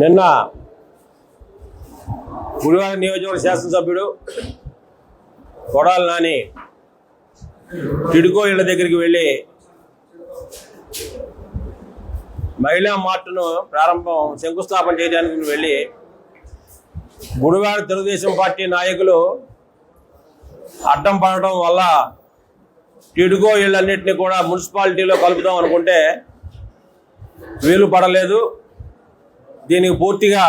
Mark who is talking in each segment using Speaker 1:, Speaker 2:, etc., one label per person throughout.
Speaker 1: నిన్న గుడివాడ నియోజకవర్గ శాసనసభ్యుడు కొడాలి నాని టిడుకో ఇళ్ళ దగ్గరికి వెళ్ళి మహిళా మార్టును ప్రారంభం శంకుస్థాపన చేయడానికి వెళ్ళి గుడివాడ తెలుగుదేశం పార్టీ నాయకులు అడ్డం పడటం వల్ల టిడుకో ఇళ్ళన్నింటినీ కూడా మున్సిపాలిటీలో కలుపుదాం అనుకుంటే వీలు పడలేదు. దీనికి పూర్తిగా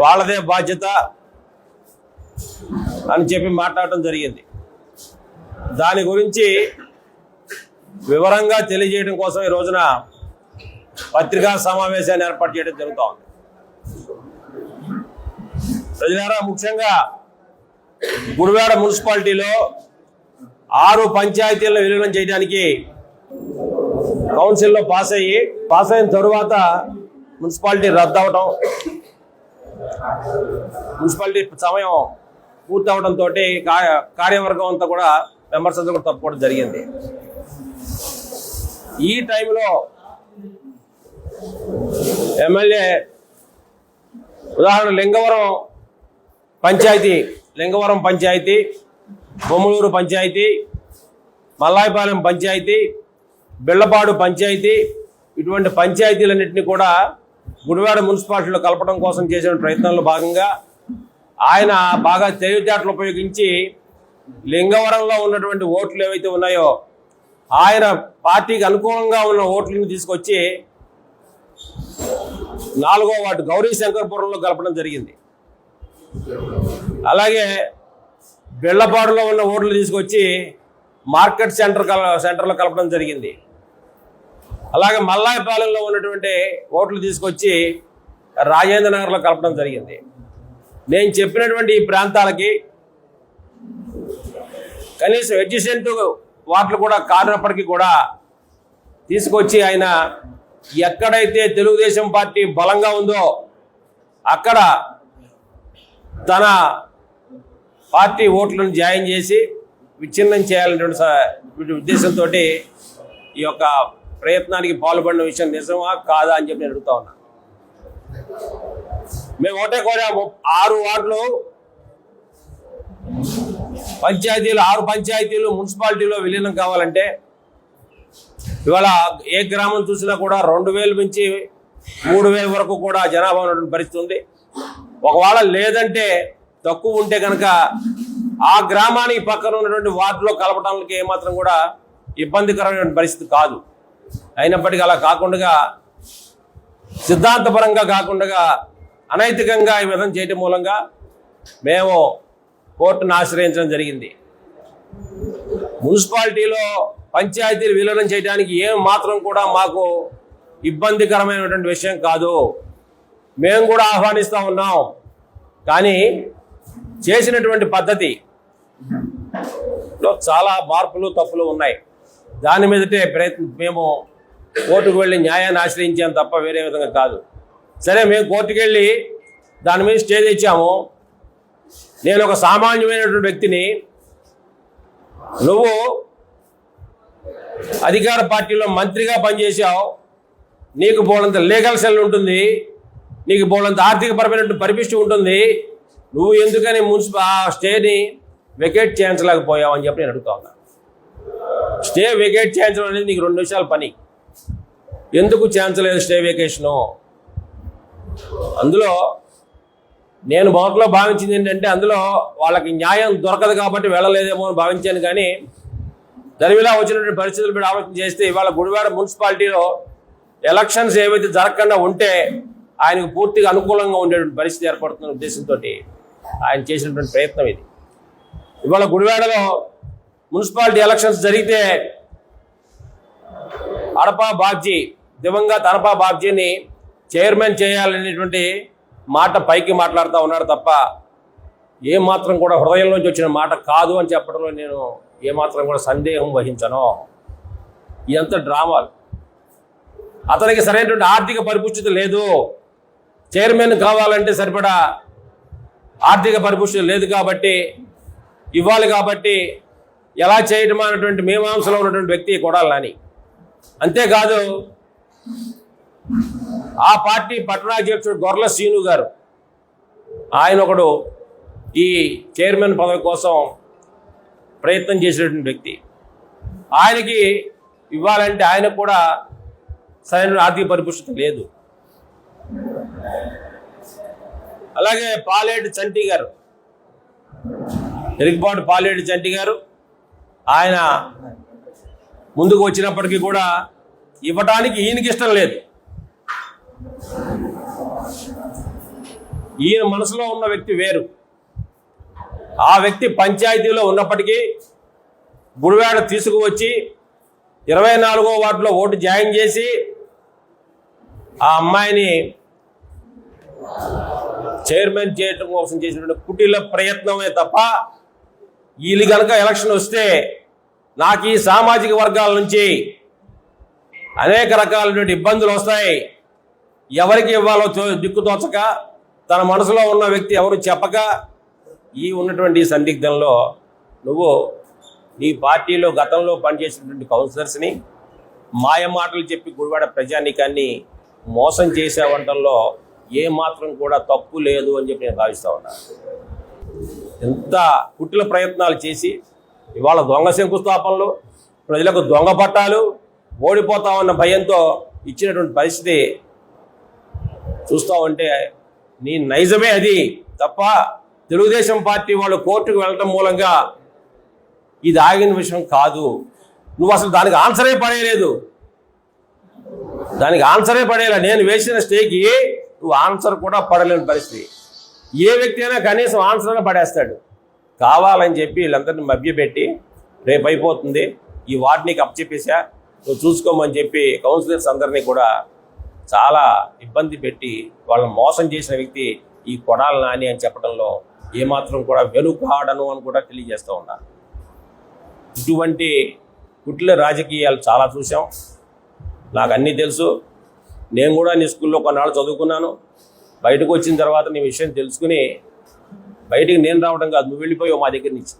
Speaker 1: వాళ్ళదే బాధ్యత అని చెప్పి మాట్లాడటం జరిగింది. దాని గురించి వివరంగా తెలియజేయడం కోసం ఈ రోజున పత్రికా సమావేశాన్ని ఏర్పాటు చేయడం జరుగుతూ ఉంది. ప్రజలారా ముఖ్యంగా గుడివాడ మున్సిపాలిటీలో ఆరు పంచాయతీలను విలీనం చేయడానికి కౌన్సిల్లో పాస్ అయ్యి పాస్ అయిన తరువాత మున్సిపాలిటీ రద్దు అవటం మున్సిపాలిటీ సమయం పూర్తి అవడంతో కార్యవర్గం అంతా కూడా మెంబర్స్ అంతా కూడా తప్పుకోవడం జరిగింది. ఈ టైంలో ఎమ్మెల్యే ఉదాహరణ లింగవరం పంచాయతీ లింగవరం పంచాయతీ బొమ్మలూరు పంచాయతీ మల్లాయపాలెం పంచాయతీ బిళ్ళపాడు పంచాయతీ ఇటువంటి పంచాయతీలన్నింటినీ కూడా గుడివాడ మున్సిపాలిటీలో కలపడం కోసం చేసిన ప్రయత్నంలో భాగంగా ఆయన బాగా తెలివితేటలు ఉపయోగించి లింగవరంలో ఉన్నటువంటి ఓట్లు ఏవైతే ఉన్నాయో ఆయన పార్టీకి అనుకూలంగా ఉన్న ఓట్లను తీసుకొచ్చి నాలుగో వార్డు గౌరీ శంకర్పురంలో కలపడం జరిగింది. అలాగే బెళ్ళపాడులో ఉన్న ఓట్లు తీసుకొచ్చి మార్కెట్ సెంటర్ కల సెంటర్లో కలపడం జరిగింది. అలాగే మల్లాయపాలెంలో ఉన్నటువంటి ఓట్లు తీసుకొచ్చి రాజేంద్ర నగర్లో కలపడం జరిగింది. నేను చెప్పినటువంటి ఈ ప్రాంతాలకి కనీసం అడ్జసెంట్ వార్డులు కూడా కారినప్పటికీ కూడా తీసుకొచ్చి ఆయన ఎక్కడైతే తెలుగుదేశం పార్టీ బలంగా ఉందో అక్కడ తన పార్టీ ఓట్లను జాయిన్ చేసి విచ్ఛిన్నం చేయాలనేటువంటి ఉద్దేశంతో ఈ యొక్క ప్రయత్నానికి పాల్పడిన విషయం నిజమా కాదా అని చెప్పి నేను అడుగుతా ఉన్నా. మేము ఒకటే కోరాము. ఆరు వార్డులు పంచాయతీలు ఆరు పంచాయతీలు మున్సిపాలిటీలో విలీనం కావాలంటే ఇవాళ ఏ గ్రామం చూసినా కూడా రెండు వేలు నుంచి మూడు వేల వరకు కూడా జనాభా ఉన్నటువంటి పరిస్థితి ఉంది. ఒకవేళ లేదంటే తక్కువ ఉంటే కనుక ఆ గ్రామానికి పక్కన ఉన్నటువంటి వార్డులో కలపడానికి ఏమాత్రం కూడా ఇబ్బందికరమైన పరిస్థితి కాదు. అయినప్పటికీ అలా కాకుండా సిద్ధాంతపరంగా కాకుండా అనైతికంగా ఈ విధం చేయటం మూలంగా మేము కోర్టును ఆశ్రయించడం జరిగింది. మున్సిపాలిటీలో పంచాయతీలు విలీనం చేయడానికి ఏం మాత్రం కూడా మాకు ఇబ్బందికరమైనటువంటి విషయం కాదు. మేము కూడా ఆహ్వానిస్తూ ఉన్నాం. కానీ చేసినటువంటి పద్ధతిలో చాలా మార్పులు తప్పులు ఉన్నాయి. దాని మీదటే ప్రయత్నం మేము కోర్టుకు వెళ్ళి న్యాయాన్ని ఆశ్రయించాం తప్ప వేరే విధంగా కాదు. సరే మేము కోర్టుకు వెళ్ళి దాని మీద స్టే తెచ్చాము. నేను ఒక సామాన్యమైనటువంటి వ్యక్తిని. నువ్వు అధికార పార్టీలో మంత్రిగా పనిచేసావు నీకు బోలంత లీగల్ సెల్ ఉంటుంది. నీకు బోలంత ఆర్థికపరమైనటువంటి పరిపిష్టి ఉంటుంది. నువ్వు ఎందుకని మున్సిపల్ ఆ స్టేని వెకేట్ చేయించలేకపోయావు అని చెప్పి నేను అడుగుతా ఉన్నాను స్టే వెకేట్ చేయించడం అనేది నీకు రెండు నిమిషాల పని. ఎందుకు చేయించలేదు స్టే వెకేషను? అందులో నేను మొదట్లో భావించింది ఏంటంటే అందులో వాళ్ళకి న్యాయం దొరకదు కాబట్టి వెళ్ళలేదేమో అని భావించాను కానీ దరివిలా వచ్చినటువంటి పరిస్థితులు మీరు ఆలోచన చేస్తే ఇవాళ గుడివాడ మున్సిపాలిటీలో ఎలక్షన్స్ ఏవైతే జరగకుండా ఉంటే ఆయనకు పూర్తిగా అనుకూలంగా ఉండేటువంటి పరిస్థితి ఏర్పడుతున్న ఉద్దేశంతో ఆయన చేసినటువంటి ప్రయత్నం ఇది. ఇవాళ గుడివాడలో మున్సిపాలిటీ ఎలక్షన్స్ జరిగితే అడపా బాబ్జీ దివంగత అడపా బాబ్జీని చైర్మన్ చేయాలనేటువంటి మాట పైకి మాట్లాడుతూ ఉన్నాడు తప్ప ఏ మాత్రం కూడా హృదయంలోంచి వచ్చిన మాట కాదు అని చెప్పడంలో నేను ఏమాత్రం కూడా సందేహం వహించను. ఇదంతా డ్రామాలు అతనికి సరైనటువంటి ఆర్థిక పరిపుష్టిత లేదు. చైర్మన్ కావాలంటే సరిపడా ఆర్థిక పరిపుష్టి లేదు కాబట్టి ఇవ్వాలి కాబట్టి ఎలా చేయటం అన్నటువంటి మీమాంసలో ఉన్నటువంటి వ్యక్తి కొడాలి నాని. అంతేకాదు ఆ పార్టీ పట్టణాధ్యక్షుడు గొర్ల శీను గారు ఆయన ఒకడు ఈ చైర్మన్ పదవి కోసం ప్రయత్నం చేసినటువంటి వ్యక్తి. ఆయనకి ఇవ్వాలంటే ఆయనకు కూడా సరైన ఆర్థిక పరిపుష్టత లేదు. అలాగే పాలేటి చంటి గారు ఎరిగిపాటు పాలేటి చంటి గారు ఆయన ముందుకు వచ్చినప్పటికీ కూడా ఇవ్వటానికి ఈయనకి ఇష్టం లేదు. ఈయన మనసులో ఉన్న వ్యక్తి వేరు. ఆ వ్యక్తి పంచాయతీలో ఉన్నప్పటికీ గుడివాడ తీసుకువచ్చి ఇరవై నాలుగో వార్డులో ఓటు జాయిన్ చేసి ఆ అమ్మాయిని చైర్మన్ చేయటం కోసం చేసినటువంటి కుటీల ప్రయత్నమే తప్ప వీళ్ళు కనుక ఎలక్షన్ వస్తే నాకు ఈ సామాజిక వర్గాల నుంచి అనేక రకాలైనటువంటి ఇబ్బందులు వస్తాయి. ఎవరికి ఇవ్వాలో తో- దిక్కు తోచక తన మనసులో ఉన్న వ్యక్తి ఎవరు చెప్పక ఈ ఉన్నటువంటి సందిగ్ధంలో నువ్వు నీ పార్టీలో గతంలో పనిచేసినటువంటి కౌన్సిలర్స్ని మాయ మాటలు చెప్పి గుడివాడ ప్రజానీకాన్ని మోసం చేసే వంటల్లో ఏమాత్రం కూడా తప్పు లేదు అని చెప్పి నేను భావిస్తా ఉన్నాను ఎంత కుట్ల ప్రయత్నాలు చేసి ఇవాళ దొంగ శంకుస్థాపనలు ప్రజలకు దొంగ పట్టాలు ఓడిపోతామన్న భయంతో ఇచ్చినటువంటి పరిస్థితి చూస్తా ఉంటే నీ నైజమే అది. తప్ప తెలుగుదేశం పార్టీ వాళ్ళు కోర్టుకు వెళ్ళటం మూలంగా ఇది ఆగిన విషయం కాదు. నువ్వు అసలు దానికి ఆన్సరే పడేయలేదు. దానికి ఆన్సరే పడేలా నేను వేసిన స్టేకి నువ్వు ఆన్సర్ కూడా పడలేని పరిస్థితి. ఏ వ్యక్తి అయినా కనీసం ఆన్సర్ అయినా పడేస్తాడు. కావాలని చెప్పి వీళ్ళందరినీ మభ్యపెట్టి రేపు అయిపోతుంది. ఈ వార్డు అప్పచెప్పేసా నువ్వు చూసుకోమని చెప్పి కౌన్సిలర్స్ అందరినీ కూడా చాలా ఇబ్బంది పెట్టి వాళ్ళని మోసం చేసిన వ్యక్తి ఈ కొడాల నాని అని చెప్పడంలో ఏమాత్రం కూడా వెనుకాడను అని కూడా తెలియజేస్తూ ఉన్నా. ఇటువంటి కుట్ల రాజకీయాలు చాలా చూసాం నాకు అన్నీ తెలుసు. నేను కూడా నీ స్కూల్లో కొన్నాళ్ళు చదువుకున్నాను. బయటకు వచ్చిన తర్వాత నీ విషయం తెలుసుకుని బయటికి నేను రావడం కాదు నువ్వు వెళ్ళిపోయావు మా దగ్గర నుంచి.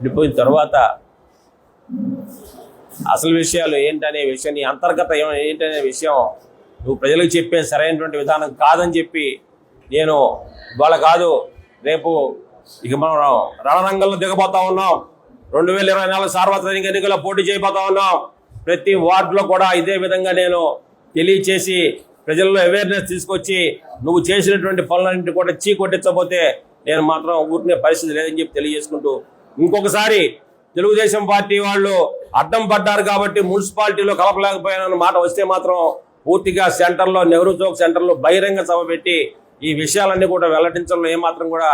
Speaker 1: వెళ్ళిపోయిన తర్వాత అసలు విషయాలు ఏంటనే విషయం నీ అంతర్గత ఏంటనే విషయం నువ్వు ప్రజలకు చెప్పే సరైనటువంటి విధానం కాదని చెప్పి నేను ఇవాళ కాదు రేపు ఇక మనం రణరంగంలో దిగబోతా ఉన్నాం. రెండు వేల ఇరవై నాలుగు సార్వత్రిక ఎన్నికల్లో పోటీ చేయబోతా ఉన్నాం. ప్రతి వార్డులో కూడా ఇదే విధంగా నేను తెలియచేసి ప్రజల్లో అవేర్నెస్ తీసుకొచ్చి నువ్వు చేసినటువంటి పనులన్నింటి కూడా చీ కొట్టించబోతే నేను మాత్రం ఊరినే పరిస్థితి లేదని చెప్పి తెలియజేసుకుంటూ ఇంకొకసారి తెలుగుదేశం పార్టీ వాళ్ళు అడ్డం పడ్డారు కాబట్టి మున్సిపాలిటీలో కలపలేకపోయానన్న మాట వస్తే మాత్రం పూర్తిగా సెంటర్లో నెహ్రూ చౌక్ సెంటర్లో బహిరంగ సభ పెట్టి ఈ విషయాలన్నీ కూడా వెల్లడించడంలో ఏమాత్రం కూడా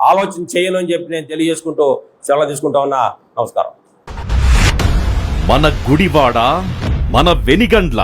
Speaker 1: ఆలోచన చేయను అని చెప్పి నేను తెలియజేసుకుంటూ సెలవు తీసుకుంటా ఉన్నా. నమస్కారం.
Speaker 2: మన గుడివాడ మన వెనిగండ్ల